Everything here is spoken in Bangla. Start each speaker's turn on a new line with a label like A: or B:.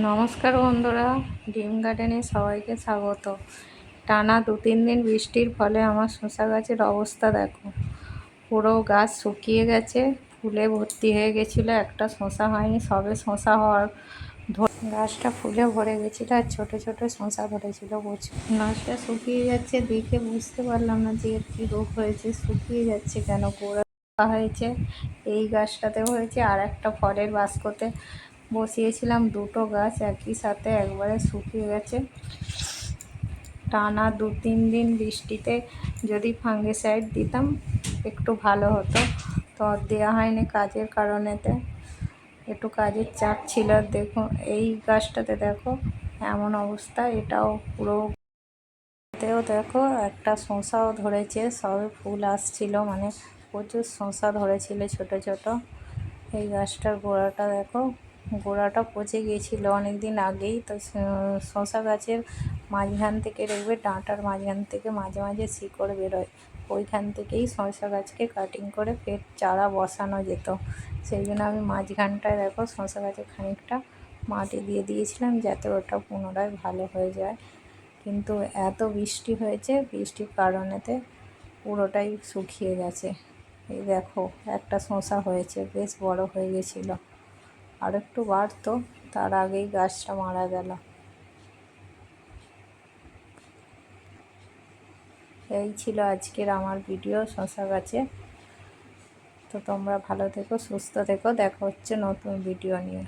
A: নমস্কার বন্ধুরা, ডিম গার্ডেনে সবাইকে স্বাগত। টানা দু তিন দিন বৃষ্টির ফলে আমার শশা গাছের অবস্থা দেখো। পুরো গাছ শুকিয়ে গেছে, ফুলে ভর্তি হয়ে গেছিল, একটা শশা হয়নি, সবে শশা হওয়ার গাছটা ফুলে ভরে গেছিল আর ছোটো ছোটো শশা ধরেছিল প্রচুর গাছটা শুকিয়ে যাচ্ছে দেখে বুঝতে পারলাম না যে কী রোগ হয়েছে, শুকিয়ে যাচ্ছে কেন, গোড়া হয়েছে, এই গাছটাতেও হয়েছে, আর একটা ফলের বাস্কতে বসিয়েছিলাম দুটো গাছ একই সাথে একবারে শুকিয়ে গেছে। টানা দু তিন দিন বৃষ্টিতে যদি ফাঙ্গিসাইড দিতাম, একটু ভালো হতো। তো দেওয়া হয়নি কাজের কারণেতে। একটু কাজের চাপ ছিল। দেখুন এই গাছটাতে দেখো, এমন অবস্থা। এটাও পুরো তেও দেখো, একটা শসাও ধরেছে। সবে ফুল আসছিল মানে প্রচুর শসা ধরেছিল ছোট ছোট। এই গাছটার গোড়াটা দেখো গোড়াটা পচে গিয়েছিল অনেক দিন আগেই। তো শশা গাছের মাঝখান থেকে দেখবে, ডাঁটার মাঝখান থেকে মাঝে মাঝে শিকড় বেরোয়। ওইখান থেকেই শসা গাছকে কাটিং করে ফের চারা বসানো যেত। সেই জন্য আমি মাঝখানটায় দেখো শসা গাছে খানিকটা মাটি দিয়ে দিয়েছিলাম যাতে ওটা পুনরায় ভালো হয়ে যায়। কিন্তু এত বৃষ্টি হয়েছে, বৃষ্টির কারণেতে পুরোটাই শুকিয়ে গেছে। এই দেখো, একটা শসা হয়েছে, বেশ বড় হয়ে গেছিল। আর একটু বাড়তো, তার আগেই গাছটা মারা গেল। এই ছিল আজকের আমার ভিডিও, শশা গাছে। তো তোমরা ভালো থেকো, সুস্থ থেকো, দেখা হচ্ছে নতুন ভিডিও নিয়ে।